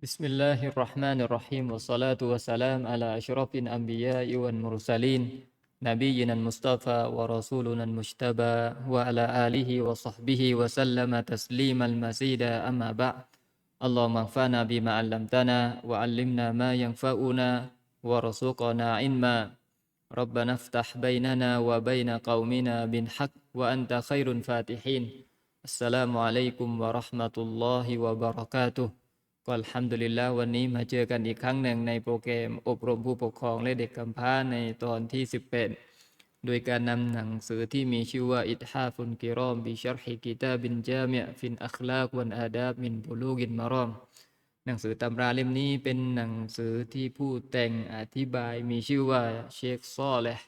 بسم الله الرحمن الرحيم والصلاة والسلام على أشرف الأنبياء والمرسلين نبينا المصطفى ورسولنا المجتبى وعلى آله وصحبه وسلم تسليما مزيدا أما بعد اللهم انفعنا بما علمتنا وعلمنا ما ينفعنا وارزقنا علما ربنا افتح بيننا وبين قومنا بالحق وأنت خير الفاتحين السلام عليكم ورحمة الله وبركاته ก็อัลฮัมดุลิลละวันนี้มาเจอกันอีกครั้งหนึ่งในโปรแกรม อบรมผู้ปกครองและเด็กกำพร้าในตอนที่ 18 โดยการนำหนังสือที่มีชื่อว่าอิทฮาฟุนกิรอมบิชรฮิกิตาบินจามิฟินอัคลากวันอาดาบมินบุลูกินมารอม หนังสือตำราเล่มนี้เป็นหนังสือที่ผู้แต่งอธิบายมีชื่อว่าเชคซอเลห์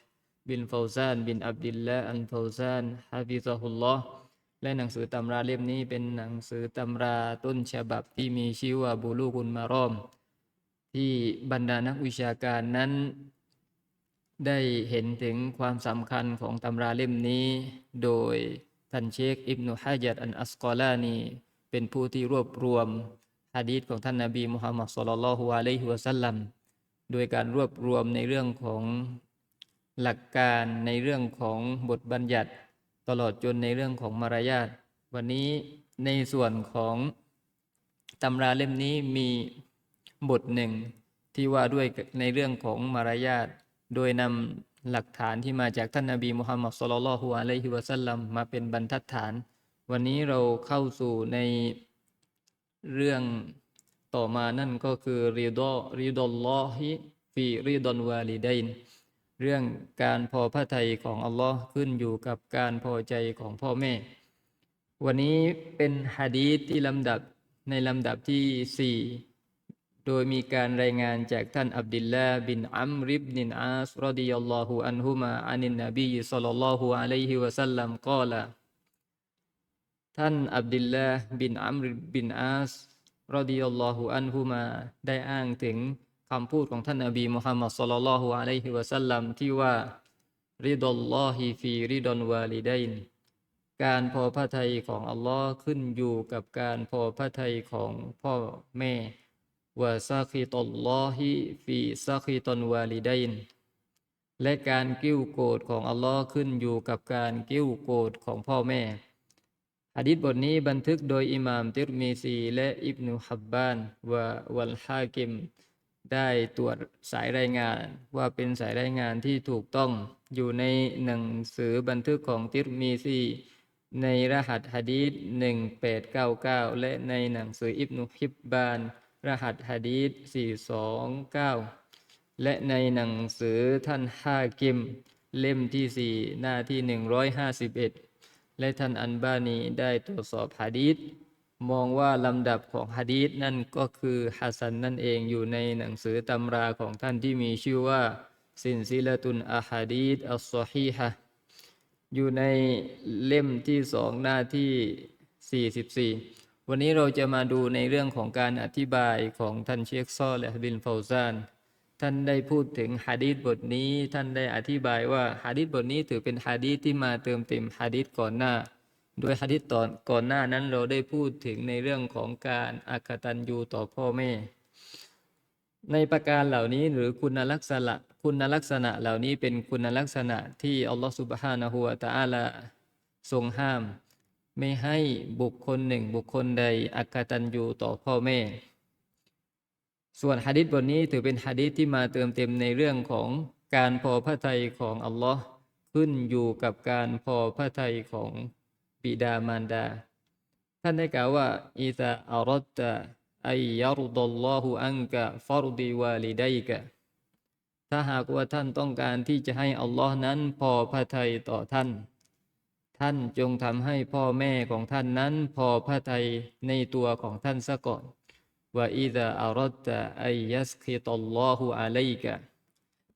บินฟาวซานบินอับดิลละอันฟาวซานฮะฟิซะฮุลลอฮ์ และหนังสือตำราเล่มนี้เป็นหนังสือตำราต้นฉบับที่มีชื่อว่าบูลูกุลมารอม ที่บรรดานักวิชาการนั้น ได้เห็นถึงความสำคัญของตำราเล่มนี้ โดยท่านเชคอิบนุฮะจัดอันอัสกอลานีเป็นผู้ที่รวบรวมฮะดีษของท่านนาบีมุฮัมมัดสุลลัลฮุอะลัยฮิวะสัลลัมโดยการรวบรวมในเรื่องของหลักการในเรื่องของบทบัญญัติ ตลอดจนในเรื่องของมารยาทวันนี้ในส่วนของตำราเล่มนี้มีบทหนึ่งที่ว่าด้วยในเรื่องของมารยาทโดยนำหลักฐานที่มาจากท่านนาบีมุฮัมมัดสุลลัลฮุอะลัยฮิวะสัลลัมมาเป็นบรรทัดฐาน วันนี้เราเข้าสู่ในเรื่องต่อมานั่นก็คือริดอริดอลลอฮิฟีริดอนวาลิดัยน เรื่องการพอพระทัยของอัลลอฮ์ขึ้นอยู่กับการพอใจของพ่อแม่ วันนี้เป็นฮะดีษที่ลำดับในลำดับที่สี่โดยมีการรายงานจากท่านอับดุลลาห์บินอัมริบนินอาสรดิยัลลอฮุอันฮุมาอานินนบีศ็อลลัลลอฮุอะลัยฮิวะสัลลัมกล่าวท่านอับดุลลาห์บินอัมริบบินอาสรดิยัลลอฮุอันฮุมาได้อ้างถึง คำพูดของท่านนบีมุฮัมมัดศ็อลลัลลอฮุอะลัยฮิวะสัลลัมที่ว่าริดัลลอฮิฟีริดอนวาลิดัยนการพอพระทัยของอัลลอฮ์ขึ้นอยู่กับการพอพระทัยของพ่อแม่วะซาคิตัลลอฮิฟีซาคิตันวาลิดัยนและการกิ้วโกรธของอัลลอฮ์ขึ้นอยู่กับการกิ้วโกรธของพ่อแม่หะดีษบทนี้บันทึกโดยอิหม่ามติรมีซีและอิบนุฮับบานวะวัลฮากิม ได้ตรวจสายรายงานว่าเป็นสายรายงานที่ถูกต้องอยู่ในหนังสือบันทึกของติรมีซีในรหัสฮะดีษ1899 และในหนังสืออิบนุฮิบบาน รหัสฮะดีษ429 และในหนังสือท่านฮากิม เล่มที่ 4 หน้าที่ 151 และท่านอันบานีได้ตรวจสอบฮะดีษ มองว่าลำดับของฮะดีษนั่นก็คือฮัสันนั่นเองอยู่ในหนังสือตำราของท่านที่มีชื่อว่า สินซิลตุนอะฮะดีษอัลซอฮีฮะอยู่ในเล่มที่สองหน้าที่ 44 วันนี้เราจะมาดูในเรื่องของการอธิบายของท่านเชคซอและบินฟาวซาน ท่านได้พูดถึงฮะดีษบทนี้ ท่านได้อธิบายว่าฮะดีษบทนี้ถือเป็นฮะดีษที่มาเติมเต็มฮะดีษก่อนหน้า โดยฮะดีษตอนก่อนหน้านั้นเราได้พูดถึงในเรื่องของการอักตันยูต่อพ่อแม่ ในประการเหล่านี้หรือคุณลักษณะคุณลักษณะเหล่านี้เป็นคุณลักษณะที่อัลลอฮฺสุบฮานะฮูวะตะอาลาทรงห้าม ไม่ให้บุคคลหนึ่งบุคคลใดอักตันยูต่อพ่อแม่ ส่วนฮะดิษบทนี้ถือเป็นฮะดิษที่มาเติมเต็มในเรื่องของการพอพระทัยของอัลลอฮ์ขึ้นอยู่กับการพอพระทัยของ บิดามารดา ท่านได้กล่าวว่าอิซาอัรตะอัยยารดัลลอฮุอันกะฟารดีวาลิดัยกะถ้าหากว่าท่านต้องการที่จะให้อัลลอฮ์นั้นพอพระทัยต่อท่าน ท่านจงทำให้พ่อแม่ของท่านนั้นพอพระทัยในตัวของท่านซะก่อนว่าอิซาอัรตะอัยยัสคิตลลอฮุอะลัยกะ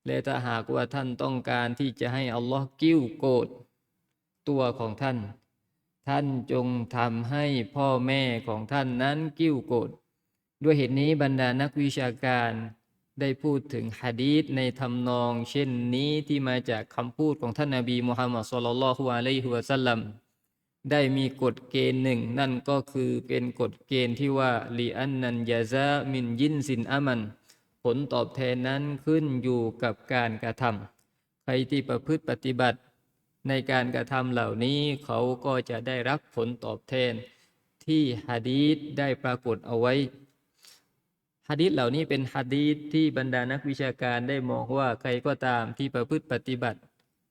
และถ้าหากว่าท่านต้องการที่จะให้อัลลอฮ์กิ้วโกรธตัวของท่าน ท่านจงทำให้พ่อแม่ของท่านนั้นกิ้วโกรธด้วยเหตุนี้บรรดานักวิชาการได้พูดถึงฮะดีษในทำนอง เช่นนี้ที่มาจากคำพูดของท่านนาบีมุฮัมมัดสุลลัลฮุอะลัยฮิวะสัลลัมได้มีกฎเกณฑ์หนึ่ง นั่นก็คือเป็นกฎเกณฑ์ที่ว่าลีอันนันยาซามินยินสินอามัน ผลตอบแทนนั้นขึ้นอยู่กับการกระทำใครที่ประพฤติปฏิบัติ ในการกระทำเหล่านี้เขาก็จะได้รับผลตอบแทน ที่ฮะดีษได้ปรากฏเอาไว้ฮะดีษเหล่านี้เป็นฮะดีษที่บรรดานักวิชาการได้มองว่าใครก็ตามที่ประพฤติปฏิบัติ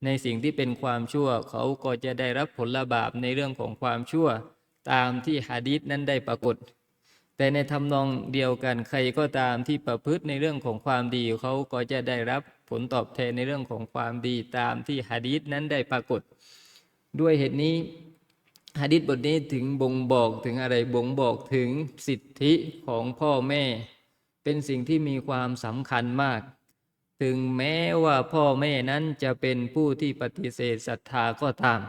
ในสิ่งที่เป็นความชั่ว เขาก็จะได้รับผลบาปในเรื่องของความชั่ว ตามที่ฮะดีษนั้นได้ปรากฏ แต่ในทำนองเดียวกันใครก็ตามที่ประพฤติในเรื่องของความดี เขาก็จะได้รับ ผลตอบแทนในเรื่องของความดีตามที่ฮะดีษนั้นได้ปรากฏ ด้วยเหตุนี้ฮะดิษบทนี้ถึงบ่งบอกถึงอะไรบ่งบอกถึงสิทธิของพ่อแม่ เป็นสิ่งที่มีความสำคัญมาก ถึงแม้ว่าพ่อแม่นั้นจะเป็นผู้ที่ปฏิเสธศรัทธาก็ตาม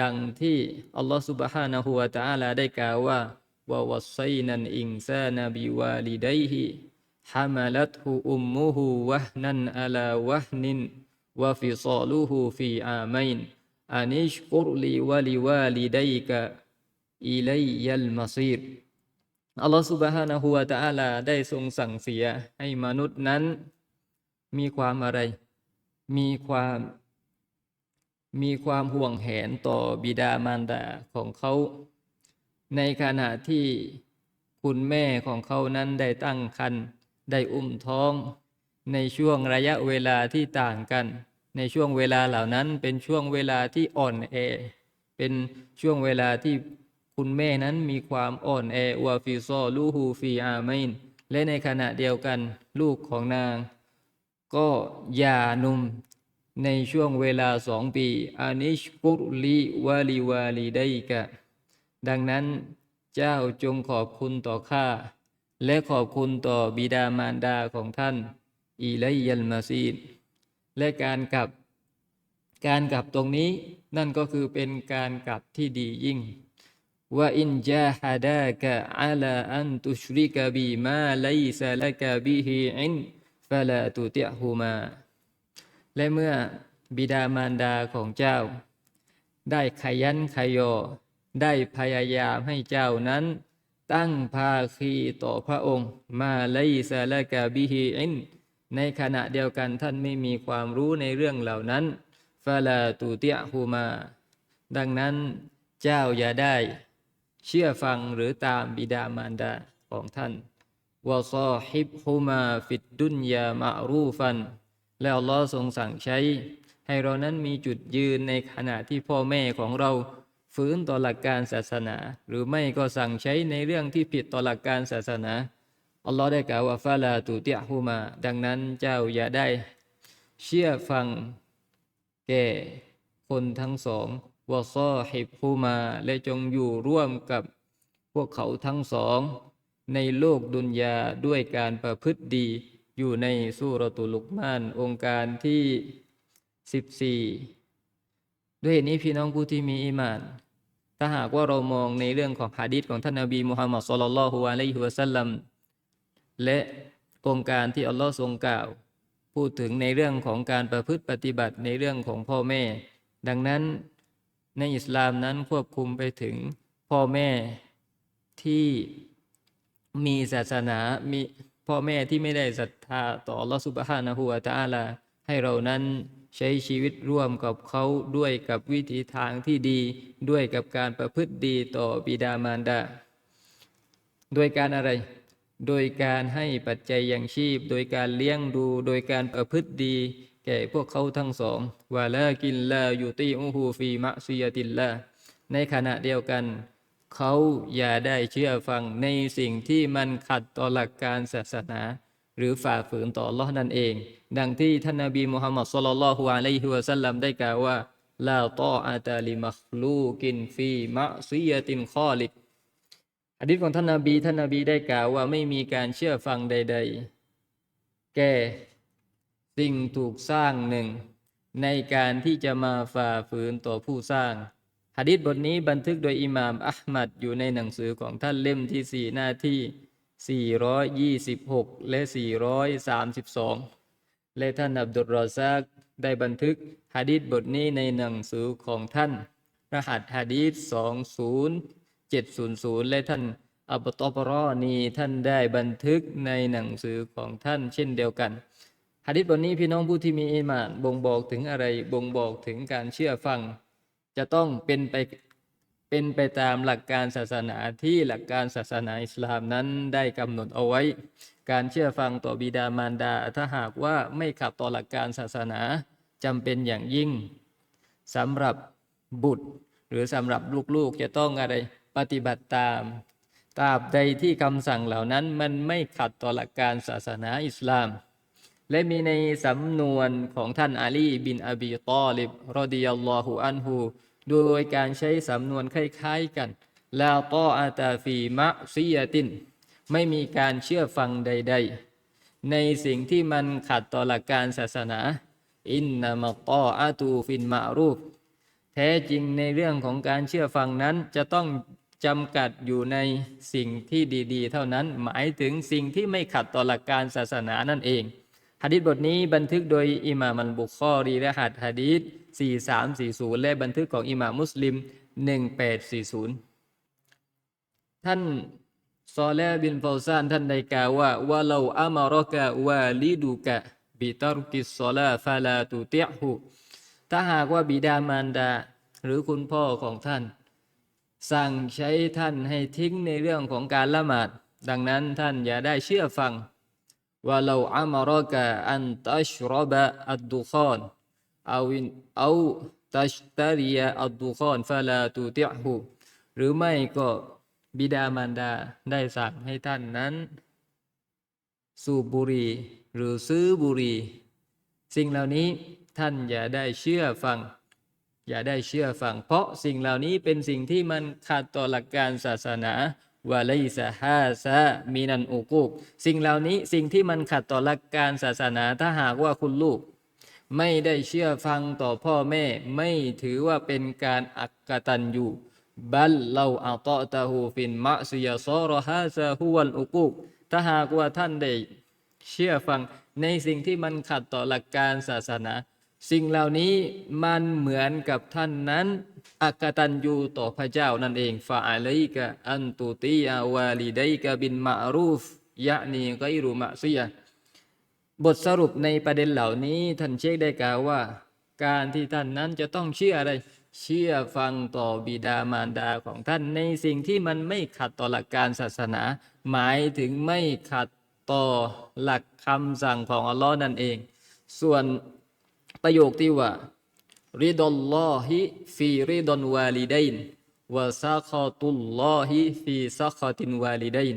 ดังที่อัลลอฮฺสุบฮานะฮูวะตะอาลาได้กล่าวว่าวะวัสไซนันอิงซานบิวาลิดฮิ ฮามาลัตฮุอุมมุฮุวะฮนันอะลาวะฮนินวะฟิซาลูฮุฟีอามัยน อานิชกุรลีวะลิวาลิดัยกะอิลัยยัลมาซีรอัลลอฮฺ سبحانه และ تعالى ได้ทรงสั่งเสียให้มนุษย์นั้น มีความอะไร มีความ มีความห่วงแหนต่อบิดามารดาของเขา ในขณะที่คุณแม่ของเขานั้นได้ตั้งครรภ์ ได้อุ้มท้อง ในช่วงระยะเวลาที่ต่างกัน ในช่วงเวลาเหล่านั้นเป็นช่วงเวลาที่อ่อนแอ เป็นช่วงเวลาที่คุณแม่นั้นมีความอ่อนแอวาฟิซอลูฮูฟีอาไมนและในขณะเดียวกันลูกของนาง ก็ย่านุ่มในช่วงเวลาสองปีอานิชกุลีวาลีวาลีได้กะ ดังนั้นเจ้าจงขอบคุณต่อข้า และขอบคุณต่อบิดามารดาของท่าน อีไลยัลมาซีดและการกลับ การกลับตรงนี้นั่นก็คือเป็นการกลับที่ดียิ่งว่าอินจาฮัดากะอาลาอันตุชริกะบีมาไลซาลกะบิฮิอินฟะลาตุติฮูมาและเมื่อบิดามารดาของเจ้า ได้ขยันขยอ ได้พยายามให้เจ้านั้น ตั้งภาคีต่อพระองค์ มาไลซาลกะบิฮิอินในขณะเดียวกันท่านไม่มีความรู้ในเรื่องเหล่านั้นฟาลาตูเตียฮูมา ดังนั้นเจ้าอย่าได้เชื่อฟังหรือตามบิดามารดาของท่านวะซอฮิบฮูมาฟิดดุนยามะรูฟัน แล้วลอทรงสั่งใช้ ให้เรานั้นมีจุดยืนในขณะที่พ่อแม่ของเรา ฝืนต่อหลักการศาสนา หรือไม่ก็สั่งใช้ในเรื่องที่ผิดต่อหลักการศาสนาอัลลอฮ์ได้กล่าวว่าฟาลาตูเตียฮูมา ดังนั้นเจ้าอย่าได้ เชื่อฟังแก่คนทั้งสองวะซอฮิบฮูมา และจงอยู่ร่วมกับพวกเขาทั้งสอง ในโลกดุนยาด้วยการประพฤติดี อยู่ในสุรตุลุกมาน องค์การที่ 14 ด้วยเหตุนี้พี่น้องผู้ที่มีอีมาน ถ้าหากว่าเรามองในเรื่องของหะดีษของท่านนบีมุฮัมมัดสุลลัลฮุอะลัยฮิวะสัลลัมและองค์การที่อัลลอฮ์ทรงกล่าว พูดถึงในเรื่องของการประพฤติปฏิบัติในเรื่องของพ่อแม่ ดังนั้นในอิสลามนั้นควบคุมไปถึงพ่อแม่ที่มีศาสนา มีพ่อแม่ที่ไม่ได้ศรัทธาต่ออัลลอฮ์สุบฮานะฮูวะตอาลาให้เรานั้น ใช้ชีวิตร่วมกับเขาด้วยกับวิธีทางที่ดี ด้วยกับการประพฤติดีต่อบิดามารดา โดยการอะไร โดยการให้ปัจจัยยังชีพ โดยการเลี้ยงดู โดยการประพฤติดี แก่พวกเขาทั้งสองวาลากินลาอยู่ตีอูฮูฟีมะซียตินลาในขณะเดียวกัน เขาอย่าได้เชื่อฟังในสิ่งที่มันขัดต่อหลักการศาสนา หรือฝ่าฝืนต่อลอนั่นเอง ดังที่ท่านนบีมุฮัมมัดสุลลัลฮุอะลัยฮิวะสัลลัมได้กล่าวว่าลาตออาตาลิมัคลูกินฟีมะซียตินคอลิกอดีตของท่านนาบีท่านนาบีได้กล่าวว่าไม่มีการเชื่อฟังใด ๆ แก่สิ่งถูกสร้างหนึ่ง ในการที่จะมาฝ่าฝืนต่อผู้สร้างหะดีษบทนี้บันทึกโดยอิหม่ามอัลมัดอยู่ในหนังสือของท่านเล่มที่สี่หน้าที่ 426 และ 432 และท่านอับดุลรอซักได้บันทึกหะดีษบทนี้ในหนังสือของท่าน รหัสฮะดีษ20700 และท่านอับตอบรอนีท่านได้บันทึกในหนังสือของท่านเช่นเดียวกันฮะดีษบทนี้พี่น้องผู้ที่มีอีหมานบ่งบอกถึงอะไรบ่งบอกถึงการเชื่อฟัง จะต้องเป็นไป เป็นไปตามหลักการศาสนาที่หลักการศาสนาอิสลามนั้นได้กำหนดเอาไว้ การเชื่อฟังต่อบิดามารดา ถ้าหากว่าไม่ขัดต่อหลักการศาสนาจำเป็นอย่างยิ่งสำหรับบุตร หรือสำหรับลูกๆจะต้องอะไรปฏิบัติตามตราบใดที่คำสั่งเหล่านั้นมันไม่ขัดต่อหลักการศาสนาอิสลาม และมีในสำนวนของท่านอาลีบินอบีตอลิบรดิยัลลอฮุอันฮู โดยการใช้สำนวนคล้ายๆกันลาตออาตาฟีมะซียติน ไม่มีการเชื่อฟังใด ๆ ในสิ่งที่มันขัดต่อหลักการศาสนา อินนามะตออาตูฟินมารูฟแท้จริงในเรื่องของการเชื่อฟังนั้นจะต้องจำกัดอยู่ในสิ่งที่ดี ๆ เท่านั้น หมายถึงสิ่งที่ไม่ขัดต่อหลักการศาสนานั่นเอง ฮะดิษบทนี้บันทึกโดยอิหม่ามันบุคอรีและหัดฮะดีษ4340 และบันทึกของอิหม่ามมุสลิม 1840 ท่านซอเลห์บินฟาซานท่านได้กล่าวว่าวะเราอามารกะวาลิดุกะบิตรกิสซอลาฟาลาตุเตียหูถ้าหากว่าบิดามารดา หรือคุณพ่อของท่าน สั่งใช้ท่านให้ทิ้งในเรื่องของการละหมาด ดังนั้นท่านอย่าได้เชื่อฟัง ว่าเราอามารอกะอันตัชรบะอัดดุคอนเอาวินเอาตัชตารียอัดดุคอนฟาลาตุเตียหูหรือไม่ก็บิดามารดาได้สั่งให้ท่านนั้น สูบบุหรี่หรือซื้อบุหรี่สิ่งเหล่านี้ท่านอย่าได้เชื่อฟัง อย่าได้เชื่อฟัง เพราะสิ่งเหล่านี้เป็นสิ่งที่มันขัดต่อหลักการศาสนา วะไลซะฮาซะมีนันอุกุกสิ่งเหล่านี้สิ่งที่มันขัดต่อหลักการศาสนาถ้าหากว่าคุณลูก ไม่ได้เชื่อฟังต่อพ่อแม่ ไม่ถือว่าเป็นการอักตันอยู่บัลเราอัตตาหูฟินมะซิยาซอรฮาซาฮุวัลอุกุกถ้าหากว่าท่านได้เชื่อฟังในสิ่งที่มันขัดต่อหลักการศาสนา สิ่งเหล่านี้มันเหมือนกับท่านนั้น อักตันยูต่อพระเจ้านั่นเองฟาอะลัยกะอันตุตีอาวาลิดัยกะบินมะรูฟยะนีไกรุมะซียบทสรุปในประเด็นเหล่านี้ท่านเชคได้กล่าวว่า การที่ท่านนั้นจะต้องเชื่ออะไร เชื่อฟังต่อบิดามารดาของท่านในสิ่งที่มันไม่ขัดต่อหลักการศาสนา หมายถึงไม่ขัดต่อหลักคำสั่งของอัลลอฮ์นั่นเอง ส่วนประโยคที่ว่า ริดอลลอฮิฟีริดอนวาลิดัยนวะซาคอตุลลอฮิฟีซาคอตินวาลิดัยน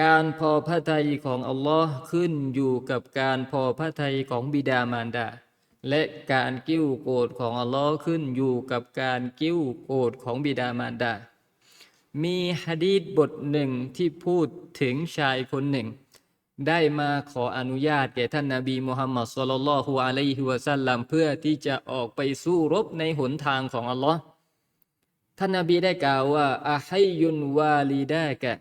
การพอพระทัยของอัลลอฮ์ขึ้นอยู่กับการพอพระทัยของบิดามารดา และการกิ้วโกรธของอัลลอฮ์ขึ้นอยู่กับการกิ้วโกรธของบิดามารดา มีฮะดีษบทหนึ่งที่พูดถึงชายคนหนึ่ง ได้มาขออนุญาตแก่ท่านนาบีมุฮัมมัดสุลลัลฮุอะลัยฮิวะสัลลัมเพื่อที่จะออกไปสู้รบในหนทางของอัลลอฮ์ท่านนาบีได้กล่าวว่าอาให้ยุนวาลีดากะ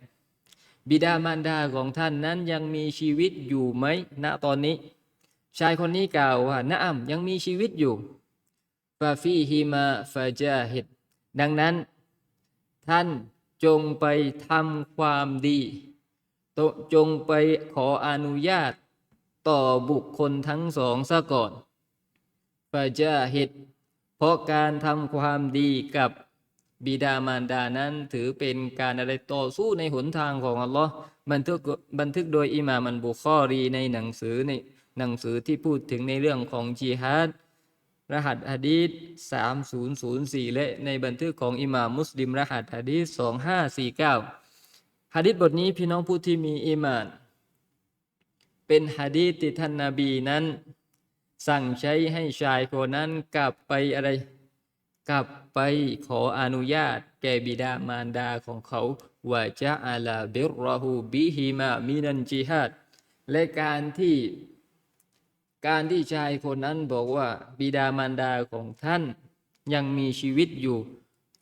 บิดามารดาของท่านนั้นยังมีชีวิตอยู่ไหมณตอนนี้ ชายคนนี้กล่าวว่านะอัมยังมีชีวิตอยู่ฟาฟีฮิมาฟาจาฮิดดังนั้น ท่านจงไปทำความดี จงไปขออนุญาตต่อบุคคลทั้งสองซะก่อนฟาจาฮิดเพราะการทำความดีกับบิดามารดานั้นถือเป็นการอะไรต่อสู้ในหนทางของอัลลอฮ์บันทึกบันทึกโดยอิหม่ามันบุคอรีในหนังสือในหนังสือที่พูดถึงในเรื่องของจิฮัดรหัสฮะดีษ3004 และในบันทึกของอิหม่ามมุสลิมรหัสฮะดีษ2549 ฮะดีษบทนี้พี่น้องผู้ที่มีอีมาน เป็นฮะดีษที่ท่านนาบีนั้น สั่งใช้ให้ชายคนนั้นกลับไปอะไร กลับไปขออนุญาต แก่บิดามารดาของเขาว่าจะอาลาบิรรหูบิฮิมามินันจิฮัดและการที่การที่ชายคนนั้นบอกว่าบิดามารดาของท่านยังมีชีวิตอยู่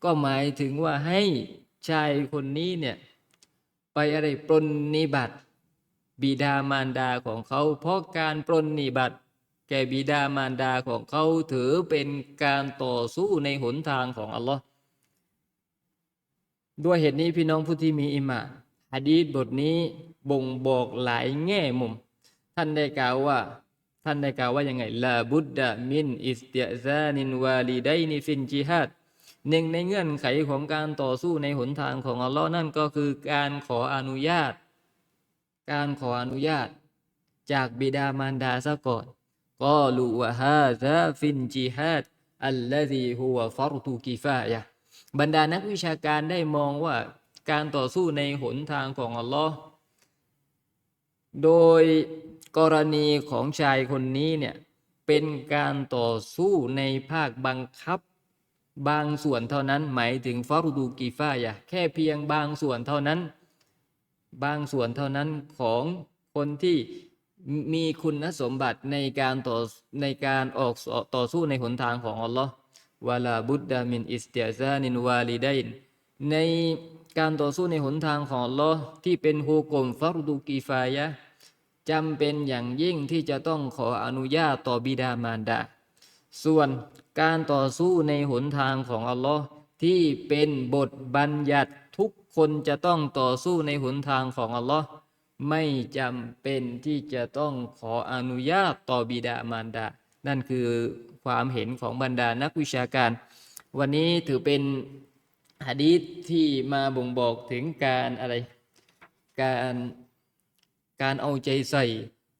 ก็หมายถึงว่าให้ชายคนนี้เนี่ย ไปอะไรปรนนิบัติบิดามารดาของเขา เพราะการปรนนิบัติ แก่บิดามารดาของเขาถือเป็นการต่อสู้ในหนทางของอัลลอฮ์ด้วยเหตุนี้พี่น้องผู้ที่มีอิมานฮะดีษบทนี้บ่งบอกหลายแง่มุม ท่านได้กล่าวว่า ท่านได้กล่าวว่ายังไงลาบุดดะมินอิสติซานินวาลีไดนิฟินจิฮัด หนึ่งในเงื่อนไขของการต่อสู้ในหนทางของอัลลอฮ์นั่นก็คือการขออนุญาต การขออนุญาต จากบิดามารดาซะก่อนก็ลูวะฮาซาฟินจิฮัดอัลลซีฮุวฟารตุกิฟายะบรรดานักวิชาการได้มองว่าการต่อสู้ในหนทางของอัลลอฮ์โดยกรณีของชายคนนี้เนี่ยเป็นการต่อสู้ในภาคบังคับ บางส่วนเท่านั้นหมายถึงฟารุดูกีฟายะห์แค่เพียงบางส่วนเท่านั้น บางส่วนเท่านั้นของคนที่มีคุณสมบัติในการต่อในการออกต่อสู้ในหนทางของอัลลอฮ์วะลาบุดดามินอิสติยซานินวาลิดัยนในการต่อสู้ในหนทางของอัลลอฮ์ที่เป็นฮูกมฟารุดูกีฟายะห์จำเป็นอย่างยิ่งที่จะต้องขออนุญาตต่อบิดามารดา ส่วนการต่อสู้ในหนทางของอัลลอฮ์ที่เป็นบทบัญญัติทุกคนจะต้องต่อสู้ในหนทางของอัลลอฮ์ไม่จำเป็นที่จะต้องขออนุญาตต่อบิดามารดา นั่นคือความเห็นของบรรดานักวิชาการ วันนี้ถือเป็นหะดีษที่มาบ่งบอกถึงการอะไร การการเอาใจใส่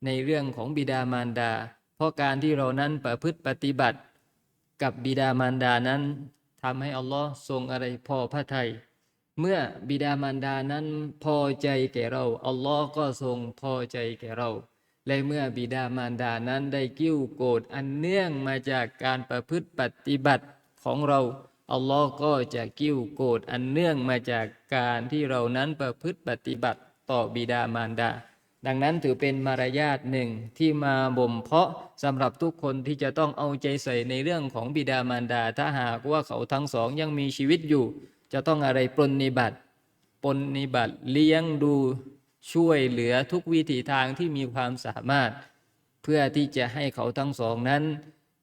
ในเรื่องของบิดามารดา เพราะการที่เรานั้นประพฤติปฏิบัติกับบิดามารดานั้นทำให้อัลลอฮ์ทรงอะไรพอพระทัยเมื่อบิดามารดานั้นพอใจแก่เราอัลลอฮ์ก็ทรงพอใจแก่เรา และเมื่อบิดามารดานั้นได้กิ้วโกรธอันเนื่องมาจากการประพฤติปฏิบัติของเราอัลลอฮ์ก็จะกิ้วโกรธอันเนื่องมาจากการที่เรานั้นประพฤติปฏิบัติต่อบิดามารดา ดังนั้นถือเป็นมารยาทหนึ่งที่มาบ่มเพาะสำหรับทุกคนที่จะต้องเอาใจใส่ในเรื่องของบิดามารดา ถ้าหากว่าเขาทั้งสองยังมีชีวิตอยู่ จะต้องอะไรปรนนิบัติปนนิบัติเลี้ยงดูช่วยเหลือทุกวิถีทางที่มีความสามารถ เพื่อที่จะให้เขาทั้งสองนั้น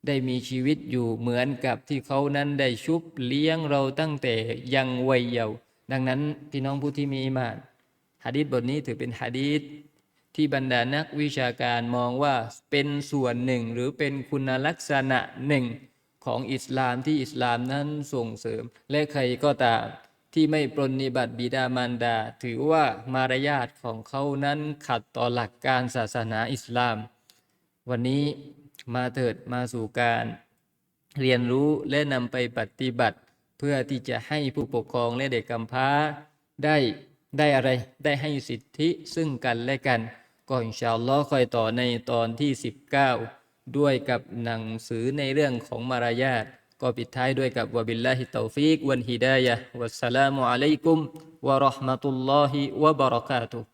ได้มีชีวิตอยู่เหมือนกับที่เขานั้นได้ชุบเลี้ยงเราตั้งแต่ยังวัยเยาว์ดังนั้นพี่น้องผู้ที่มีอิมานฮะดีษบทนี้ถือเป็นฮะดีษ ที่บรรดานักวิชาการมองว่าเป็นส่วนหนึ่งหรือเป็นคุณลักษณะหนึ่งของอิสลามที่อิสลามนั้นส่งเสริม และใครก็ตามที่ไม่ปรนนิบัติบิดามารดา ถือว่ามารยาทของเขานั้นขัดต่อหลักการศาสนาอิสลาม วันนี้มาเถิดมาสู่การ เรียนรู้และนำไปปฏิบัติ เพื่อที่จะให้ผู้ปกครองและเด็กกำพร้าได้ได้อะไรได้ให้สิทธิซึ่งกันและกัน ก็อินชาอัลลอฮ์คอยต่อในตอนที่ 19 ด้วยกับหนังสือในเรื่องของมารยาทก็ปิดท้ายด้วยกับวะบิลลาฮิตตอฟิกวันฮิดายะวัสสลามุอะลัยกุมวะเราะห์มะตุลลอฮิวะบะเราะกาตุฮ์